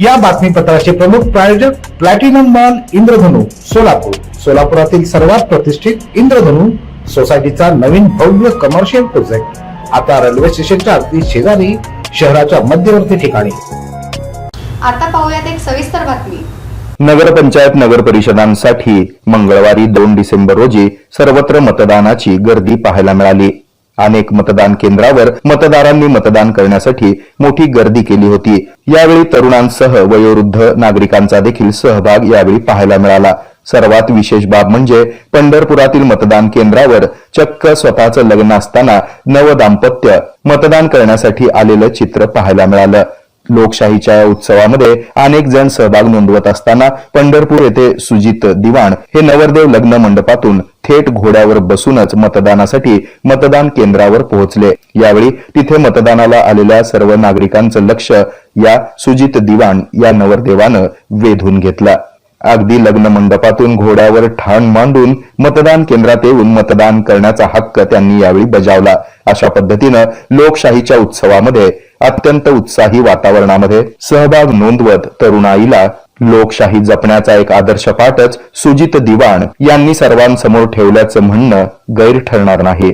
या बातमीपत्राचे प्रमुख प्रायोजक प्लॅटिनम मॉल इंद्रधनु सोलापूर. सोलापुरातील सर्वात प्रतिष्ठित इंद्रधनु सोसायटीचा नवीन भव्य कमर्शियल प्रोजेक्ट आता रेल्वे स्टेशनच्या अगदी शेजारी शहराच्या मध्यवर्ती ठिकाणी. आता पाहूयात एक सविस्तर बातमी. नगरपंचायत नगर परिषदांसाठी मंगळवारी दोन डिसेंबर रोजी सर्वत्र मतदानाची गर्दी पाहायला मिळाली. अनेक मतदान केंद्रावर मतदारांनी मतदान करण्यासाठी मोठी गर्दी केली होती. यावेळी तरुणांसह वयोवृद्ध नागरिकांचा देखील सहभाग यावेळी पाहायला मिळाला. सर्वात विशेष बाब म्हणजे पंढरपुरातील मतदान केंद्रावर चक्क स्वतःचं लग्न असताना नव दाम्पत्य मतदान करण्यासाठी आलेलं चित्र पाहायला मिळालं. लोकशाहीच्या या उत्सवामध्ये अनेक जण सहभाग नोंदवत असताना पंढरपूर येथे सुजित दिवाण हे नवरदेव लग्न मंडपातून थेट घोड्यावर बसूनच मतदानासाठी मतदान केंद्रावर पोहोचले. यावेळी तिथे मतदानाला आलेल्या सर्व नागरिकांचं लक्ष या सुजित दिवाण या नवरदेवानं वेधून घेतलं. अगदी लग्न मंडपातून घोड्यावर ठाण मांडून मतदान केंद्रात येऊन मतदान करण्याचा हक्क त्यांनी यावेळी बजावला. अशा पद्धतीनं लोकशाहीच्या उत्सवामध्ये अत्यंत उत्साही वातावरणामध्ये सहभाग नोंदवत तरुणाईला लोकशाही जपण्याचा एक आदर्श पाठच सुजित दिवाण यांनी सर्वांसमोर ठेवल्याचं म्हणणं गैर ठरणार नाही.